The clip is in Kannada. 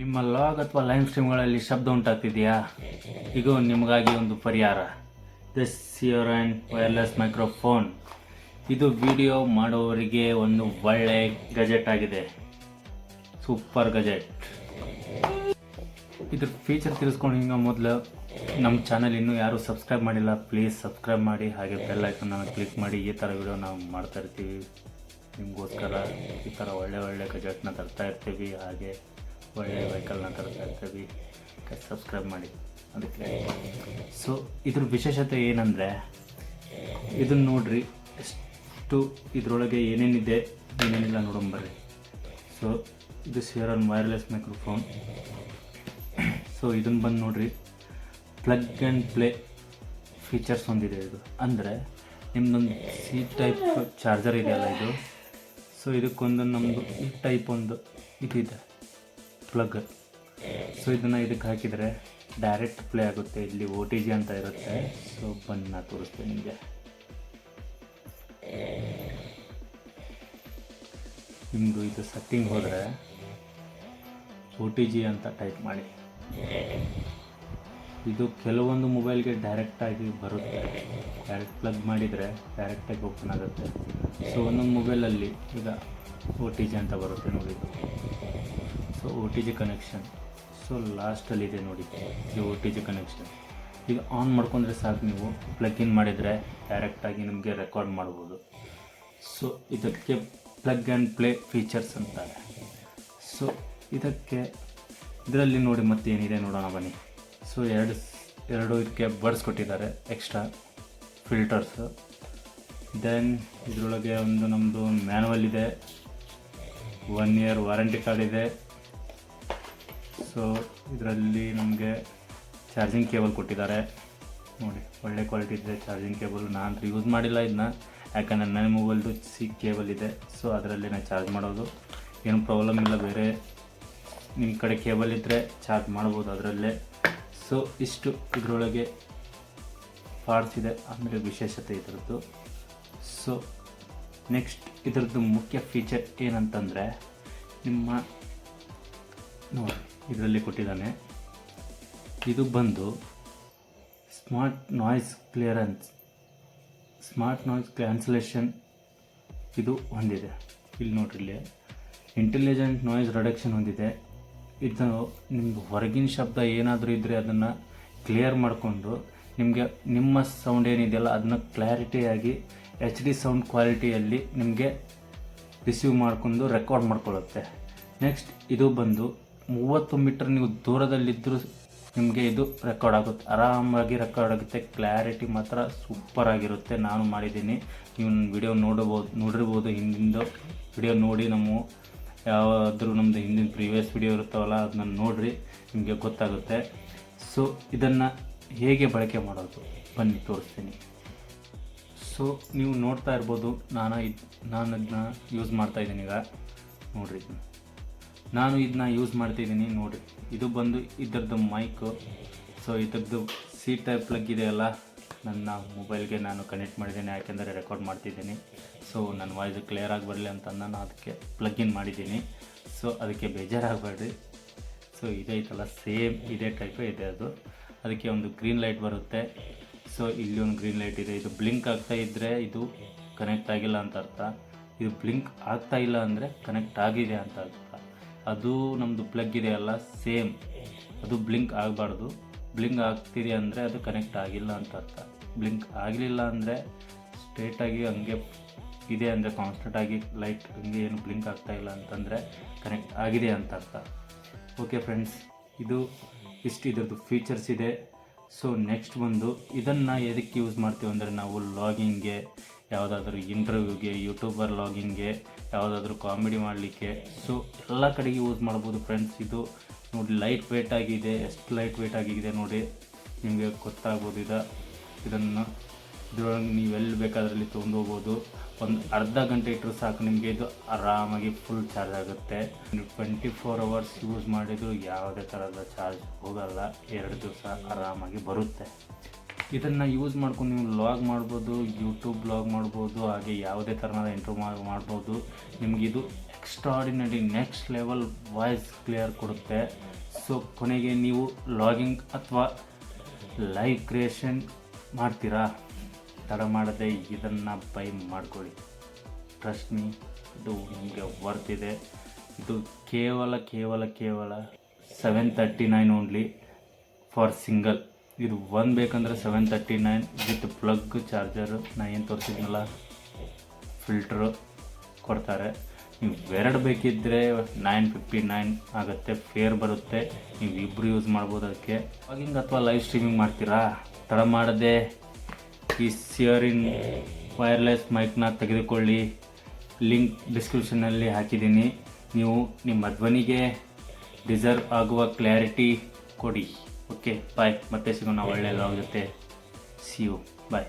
ನಿಮ್ಮ ಲಾಗ್ ಅಥವಾ ಲೈವ್ ಸ್ಟ್ರೀಮ್ಗಳಲ್ಲಿ ಶಬ್ದ ಉಂಟಾಗ್ತಿದೆಯಾ? ಇದು ನಿಮಗಾಗಿ ಒಂದು ಪರಿಹಾರ. This year and wireless microphone ಇದು ವಿಡಿಯೋ ಮಾಡುವವರಿಗೆ ಒಂದು ಒಳ್ಳೆ ಗಜೆಟ್ ಆಗಿದೆ. ಸೂಪರ್ ಗಜೆಟ್ ಇದ್ರ ಫೀಚರ್ ತಿಳಿಸ್ಕೊಂಡು ಹಿಂಗೆ ಮೊದಲು ನಮ್ಮ ಚಾನಲ್ ಇನ್ನೂ ಯಾರೂ ಸಬ್ಸ್ಕ್ರೈಬ್ ಮಾಡಿಲ್ಲ ಪ್ಲೀಸ್ ಸಬ್ಸ್ಕ್ರೈಬ್ ಮಾಡಿ. ಹಾಗೆ ಬೆಲ್ ಐಕನ್ನ ಕ್ಲಿಕ್ ಮಾಡಿ. ಈ ಥರ ವಿಡಿಯೋ ನಾವು ಮಾಡ್ತಾ ಇರ್ತೀವಿ. ನಿಮಗೋಸ್ಕರ ಈ ಥರ ಒಳ್ಳೆ ಒಳ್ಳೆ ಗಜೆಟ್ನ ತರ್ತಾ ಇರ್ತೀವಿ. ಹಾಗೆ ಒಳ್ಳೆ ವೆಹಿಕಲ್ನ ತರ್ತಾ ಇರ್ತೀವಿ ಸಬ್ಸ್ಕ್ರೈಬ್ ಮಾಡಿ. ಅದಕ್ಕೆ. ಸೊ ಇದ್ರ ವಿಶೇಷತೆ ಏನಂದರೆ ಇದನ್ನ ನೋಡ್ರಿ, ಎಷ್ಟು ಇದರೊಳಗೆ ಏನೇನಿದೆ, ಏನೇನಿಲ್ಲ ನೋಡೋಂಬರ್ರಿ ಸೊ ಇದು Sear on wireless microphone so ಇದನ್ನು ಬಂದು ನೋಡ್ರಿ ಪ್ಲಗ್ ಆ್ಯಂಡ್ ಪ್ಲೇ ಫೀಚರ್ಸ್ ಹೊಂದಿದೆ ಇದು. ಅಂದರೆ, ನಿಮ್ದೊಂದು ಸಿ ಟೈಪ್ ಚಾರ್ಜರ್ ಇದೆಯಲ್ಲ ಇದು. ಸೊ ಇದಕ್ಕೊಂದು ನಮ್ಮದು ಈ ಟೈಪ್ ಒಂದು ಇದಿದೆ. ಪ್ಲಗ್ ಸೊ ಇದನ್ನು ಇದಕ್ಕೆ ಹಾಕಿದರೆ ಡೈರೆಕ್ಟ್ ಪ್ಲೇ ಆಗುತ್ತೆ. ಇಲ್ಲಿ ಓ ಟಿ ಜಿ ಅಂತ ಇರುತ್ತೆ. ಸೊ ಬನ್ನಿ ನಾ ತೋರಿಸ್ತೀನಿ ನಿಮಗೆ. ನಿಮ್ಮದು ಇದು ಸೆಟ್ಟಿಂಗ್ ಹೋದರೆ ಓ ಟಿ ಜಿ ಅಂತ ಟೈಪ್ ಮಾಡಿ. ಇದು ಕೆಲವೊಂದು ಮೊಬೈಲ್ಗೆ ಡೈರೆಕ್ಟಾಗಿ ಬರುತ್ತೆ. ಡೈರೆಕ್ಟ್ ಪ್ಲಗ್ ಮಾಡಿದರೆ ಡೈರೆಕ್ಟಾಗಿ ಓಪನ್ ಆಗುತ್ತೆ. ಸೊ ಒಂದೊಂದು ಮೊಬೈಲಲ್ಲಿ ಈಗ ಓ ಟಿ ಜಿ ಅಂತ ಬರುತ್ತೆ ನೋಡಿ. So O T G connection so ಲಾಸ್ಟಲ್ಲಿದೆ ನೋಡಿ. ಈ ಓ ಟಿ ಜಿ ಕನೆಕ್ಷನ್ ಈಗ ಆನ್ ಮಾಡ್ಕೊಂಡ್ರೆ ಸಾಕು ನೀವು. ಪ್ಲಗ್ ಇನ್ ಮಾಡಿದರೆ ಡೈರೆಕ್ಟಾಗಿ ನಿಮಗೆ ರೆಕಾರ್ಡ್ ಮಾಡ್ಬೋದು. ಸೊ ಇದಕ್ಕೆ ಪ್ಲಗ್ ಆ್ಯಂಡ್ ಪ್ಲೇ ಫೀಚರ್ಸ್ ಅಂತಾರೆ. ಸೊ ಇದಕ್ಕೆ, ಇದರಲ್ಲಿ ನೋಡಿ ಮತ್ತೆ ಏನಿದೆ ನೋಡೋಣ ಬನ್ನಿ. ಸೊ ಎರಡು ಎರಡು ಇದಕ್ಕೆ ಬರ್ಡ್ಸ್ ಕೊಟ್ಟಿದ್ದಾರೆ. ಎಕ್ಸ್ಟ್ರಾ ಫಿಲ್ಟರ್ಸ್ ದೆನ್ ಇದರೊಳಗೆ ಒಂದು ನಮ್ಮದು ಮ್ಯಾನುವಲ್ ಇದೆ. ಒನ್ ಇಯರ್ ವಾರಂಟಿ ಕಾರ್ಡ್ ಇದೆ. ಸೊ ಇದರಲ್ಲಿ ನಮಗೆ ಚಾರ್ಜಿಂಗ್ ಕೇಬಲ್ ಕೊಟ್ಟಿದ್ದಾರೆ. ನೋಡಿ, ಒಳ್ಳೆ ಕ್ವಾಲಿಟಿ ಇದೆ ಚಾರ್ಜಿಂಗ್ ಕೇಬಲ್ ನಾನು ಯೂಸ್ ಮಾಡಿಲ್ಲ ಇದನ್ನ ಯಾಕಂದರೆ ನನ್ನ ಮೊಬೈಲ್ದು ಸಿ ಕೇಬಲ್ ಇದೆ. ಸೊ ಅದರಲ್ಲಿ ನಾನು ಚಾರ್ಜ್ ಮಾಡೋದು. ಏನು ಪ್ರಾಬ್ಲಮ್ ಇಲ್ಲ. ಬೇರೆ ನಿಮ್ಮ ಕಡೆ ಕೇಬಲ್ ಇದ್ದರೆ ಚಾರ್ಜ್ ಮಾಡ್ಬೋದು ಅದರಲ್ಲೇ. ಸೊ ಇಷ್ಟು ಇದರೊಳಗೆ ಪಾರ್ಟ್ಸ್ ಇದೆ. ಆಮೇಲೆ ವಿಶೇಷತೆ ಇದರದ್ದು. ಸೊ ನೆಕ್ಸ್ಟ್ ಇದರದ್ದು ಮುಖ್ಯ ಫೀಚರ್ ಏನಂತಂದರೆ ನಿಮ್ಮ, ನೋಡಿ. ಇದರಲ್ಲಿ ಕೊಟ್ಟಿದ್ದಾನೆ. ಇದು ಬಂದು smart noise clearance, smart noise cancellation ಇದು ಹೊಂದಿದೆ. ಇಲ್ಲಿ ನೋಡ್ರಿ ಇಲ್ಲಿ. ಇಂಟೆಲಿಜೆಂಟ್ ನಾಯ್ಸ್ ರಿಡಕ್ಷನ್ ಹೊಂದಿದೆ. ಇದು ನಿಮ್ಗೆ ಹೊರಗಿನ ಶಬ್ದ ಏನಾದರೂ ಇದ್ದರೆ ಅದನ್ನು ಕ್ಲಿಯರ್ ಮಾಡಿಕೊಂಡು ನಿಮಗೆ ನಿಮ್ಮ ಸೌಂಡ್ ಏನಿದೆಯಲ್ಲ ಅದನ್ನು ಕ್ಲಾರಿಟಿಯಾಗಿ ಎಚ್ ಡಿ ಸೌಂಡ್ ಕ್ವಾಲಿಟಿಯಲ್ಲಿ ನಿಮಗೆ ರಿಸೀವ್ ಮಾಡಿಕೊಂಡು ರೆಕಾರ್ಡ್ ಮಾಡ್ಕೊಳ್ಳುತ್ತೆ. ನೆಕ್ಸ್ಟ್ ಇದು ಬಂದು ಮೂವತ್ತು ಮೀಟರ್ ನೀವು ದೂರದಲ್ಲಿದ್ದರೂ ನಿಮಗೆ ಇದು ರೆಕಾರ್ಡ್ ಆಗುತ್ತೆ. ಆರಾಮಾಗಿ ರೆಕಾರ್ಡ್ ಆಗುತ್ತೆ. ಕ್ಲಾರಿಟಿ ಮಾತ್ರ ಸೂಪರ್ ಆಗಿರುತ್ತೆ. ನಾನು ಮಾಡಿದ್ದೀನಿ. ನೀವು ವಿಡಿಯೋ ನೋಡಬಹುದು ನೋಡಿರ್ಬೋದು. ಹಿಂದಿಂದ ವಿಡಿಯೋ ನೋಡಿ ನಮ್ಮ ಯಾವಾದರೂ ನಮ್ಮದು ಹಿಂದಿನ ಪ್ರೀವಿಯಸ್ ವಿಡಿಯೋ ಇರುತ್ತವಲ್ಲ ಅದನ್ನ ನೋಡಿರಿ. ನಿಮಗೆ ಗೊತ್ತಾಗುತ್ತೆ. ಸೊ ಇದನ್ನು ಹೇಗೆ ಬಳಕೆ ಮಾಡೋದು? ಬನ್ನಿ, ತೋರಿಸ್ತೀನಿ. ಸೊ ನೀವು ನೋಡ್ತಾ ಇರ್ಬೋದು. ನಾನು ಇದು ನಾನು ಅದನ್ನ ಯೂಸ್ ಮಾಡ್ತಾ ಇದ್ದೀನಿ ಈಗ. ನೋಡಿರಿ ನಾನು ಇದನ್ನ ಯೂಸ್ ಮಾಡ್ತಿದ್ದೀನಿ ನೋಡಿರಿ ಇದು ಬಂದು ಇದರದ್ದು ಮೈಕು ಸೊ ಇದ್ರದ್ದು ಸಿ ಟೈಪ್ ಪ್ಲಗ್ ಇದೆಯಲ್ಲ ನನ್ನ ಮೊಬೈಲ್ಗೆ ನಾನು ಕನೆಕ್ಟ್ ಮಾಡಿದ್ದೀನಿ, ಯಾಕೆಂದರೆ ರೆಕಾರ್ಡ್ ಮಾಡ್ತಿದ್ದೀನಿ. ಸೊ ನನ್ನ ವಾಯ್ಸ್ ಕ್ಲಿಯರ್ ಆಗಿ ಬರಲಿ ಅಂತ ನಾನು ಅದಕ್ಕೆ ಪ್ಲಗ್ ಇನ್ ಮಾಡಿದ್ದೀನಿ. ಸೊ ಅದಕ್ಕೆ ಬೇಜಾರಾಗಬೇಡ್ರಿ. ಸೊ ಇದೈತಲ್ಲ ಸೇಮ್ ಇದೇ ಟೈಪೇ ಇದೆ ಅದು. ಅದಕ್ಕೆ ಒಂದು ಗ್ರೀನ್ ಲೈಟ್ ಬರುತ್ತೆ. ಸೊ ಇಲ್ಲಿ ಒಂದು ಗ್ರೀನ್ ಲೈಟ್ ಇದೆ. ಇದು ಬ್ಲಿಂಕ್ ಆಗ್ತಾ ಇದ್ದರೆ ಇದು ಕನೆಕ್ಟ್ ಆಗಿಲ್ಲ ಅಂತ ಅರ್ಥ. ಇದು ಬ್ಲಿಂಕ್ ಆಗ್ತಾ ಇಲ್ಲ ಅಂದರೆ ಕನೆಕ್ಟ್ ಆಗಿದೆ ಅಂತ ಅರ್ಥ. ಅದು ನಮ್ಮದು ಪ್ಲಗ್ ಇದೆಯಲ್ಲ ಸೇಮ್ ಅದು ಬ್ಲಿಂಕ್ ಆಗಬಾರ್ದು. ಬ್ಲಿಂಕ್ ಆಗ್ತೀರಿ ಅಂದರೆ ಅದು ಕನೆಕ್ಟ್ ಆಗಿಲ್ಲ ಅಂತ ಅರ್ಥ. ಬ್ಲಿಂಕ್ ಆಗಲಿಲ್ಲ ಅಂದರೆ ಸ್ಟ್ರೇಟಾಗಿ ಹಂಗೆ ಇದೆ ಅಂದರೆ ಕಾನ್ಸ್ಟೆಂಟಾಗಿ ಲೈಟ್ ಹಂಗೆ ಏನು ಬ್ಲಿಂಕ್ ಆಗ್ತಾ ಇಲ್ಲ ಅಂತಂದರೆ ಕನೆಕ್ಟ್ ಆಗಿದೆ ಅಂತ ಅರ್ಥ. ಓಕೆ ಫ್ರೆಂಡ್ಸ್ ಇದು ಇಷ್ಟು ಇದ್ರದ್ದು ಫೀಚರ್ಸ್ ಇದೆ. ಸೊ ನೆಕ್ಸ್ಟ್ ಬಂದು ಇದನ್ನು ಎದಕ್ಕೆ ಯೂಸ್ ಮಾಡ್ತೀವಿ ಅಂದರೆ ನಾವು ಲಾಗಿಂಗ್ಗೆ ಯಾವುದಾದ್ರೂ ಇಂಟರ್ವ್ಯೂಗೆ ಯೂಟ್ಯೂಬರ್ ಲಾಗಿಂಗ್ಗೆ ಯಾವುದಾದ್ರೂ ಕಾಮಿಡಿ ಮಾಡಲಿಕ್ಕೆ. ಸೊ ಎಲ್ಲ ಕಡೆಗೆ ಯೂಸ್ ಮಾಡ್ಬೋದು ಫ್ರೆಂಡ್ಸ್ ಇದು. ನೋಡಿ ಲೈಟ್ ವೇಟ್ ಆಗಿದೆ, ಎಷ್ಟು ಲೈಟ್ ವೇಟ್ ಆಗಿದೆ ನೋಡಿ. ನಿಮಗೆ ಗೊತ್ತಾಗ್ಬೋದು ಇದು. ಇದನ್ನು ಇದರೊಳಗೆ ನೀವು ಎಲ್ಲಿ ಬೇಕಾದ್ರಲ್ಲಿ ತೊಗೊಂಡೋಗ್ಬೋದು ಒಂದು ಅರ್ಧ ಗಂಟೆ ಇಟ್ಟರು ಸಾಕು ನಿಮಗೆ, ಇದು ಆರಾಮಾಗಿ ಫುಲ್ ಚಾರ್ಜ್ ಆಗುತ್ತೆ. ನೀವು ಟ್ವೆಂಟಿ ಫೋರ್ ಅವರ್ಸ್ ಯೂಸ್ ಮಾಡಿದರೂ ಯಾವುದೇ ಥರದ ಚಾರ್ಜ್ ಹೋಗಲ್ಲ. ಎರಡು ದಿವಸ ಆರಾಮಾಗಿ ಬರುತ್ತೆ. ಇದನ್ನು ಯೂಸ್ ಮಾಡ್ಕೊಂಡು ನೀವು ಲಾಗ್ ಮಾಡ್ಬೋದು ಯೂಟ್ಯೂಬ್ ಬ್ಲಾಗ್ ಮಾಡ್ಬೋದು, ಹಾಗೆ ಯಾವುದೇ ಥರನಾದ ಇಂಟ್ರೂ ಮಾಡ್ಬೋದು. ನಿಮಗಿದು extraordinary next level voice clear ಕೊಡುತ್ತೆ. ಸೊ ಕೊನೆಗೆ ನೀವು ಲಾಗಿಂಗ್ ಅಥವಾ ಲೈವ್ ಕ್ರಿಯೇಷನ್ ಮಾಡ್ತೀರಾ? ತಡ ಮಾಡದೆ ಇದನ್ನು ಬೈ ಮಾಡ್ಕೊಳ್ಳಿ. ಟ್ರಸ್ಟ್ ಮೀ ಇದು ನಿಮಗೆ ವರ್ತ್ ಇದೆ. ಇದು ಕೇವಲ ಕೇವಲ ಕೇವಲ seven thirty nine only for single ಇದು ಒಂದು ಬೇಕಂದ್ರೆ seven thirty nine with plug charger ನಾ ಏನು ತೋರಿಸಿದ್ನಲ್ಲ? ಫಿಲ್ಟ್ರು ಕೊಡ್ತಾರೆ. ನೀವು ಎರಡು ಬೇಕಿದ್ದರೆ ನೈನ್ ಫಿಫ್ಟಿ ನೈನ್ ಆಗುತ್ತೆ ಫೇರ್ ಬರುತ್ತೆ. ನೀವು ಇಬ್ಬರು ಯೂಸ್ ಮಾಡ್ಬೋದು ಅದಕ್ಕೆ. ಆಗಿಂಗ್ ಅಥವಾ ಲೈವ್ ಸ್ಟ್ರೀಮಿಂಗ್ ಮಾಡ್ತೀರಾ? ತಡ ಮಾಡದೆ ಈ ಸಿಯರಿನ್ ವೈರ್ಲೆಸ್ ಮೈಕ್ನ ತೆಗೆದುಕೊಳ್ಳಿ. ಲಿಂಕ್ ಡಿಸ್ಕ್ರಿಪ್ಷನಲ್ಲಿ ಹಾಕಿದ್ದೀನಿ. ನೀವು ನಿಮ್ಮ ಧ್ವನಿಗೆ ಡಿಸರ್ವ್ ಆಗುವ ಕ್ಲಾರಿಟಿ ಕೊಡಿ. ಓಕೆ ಬಾಯ್ ಮತ್ತೆ ಸಿಗೋಣ ಒಳ್ಳೆ ಲಾಗ್ ಜೊತೆ ಸಿ ಯು ಬಾಯ್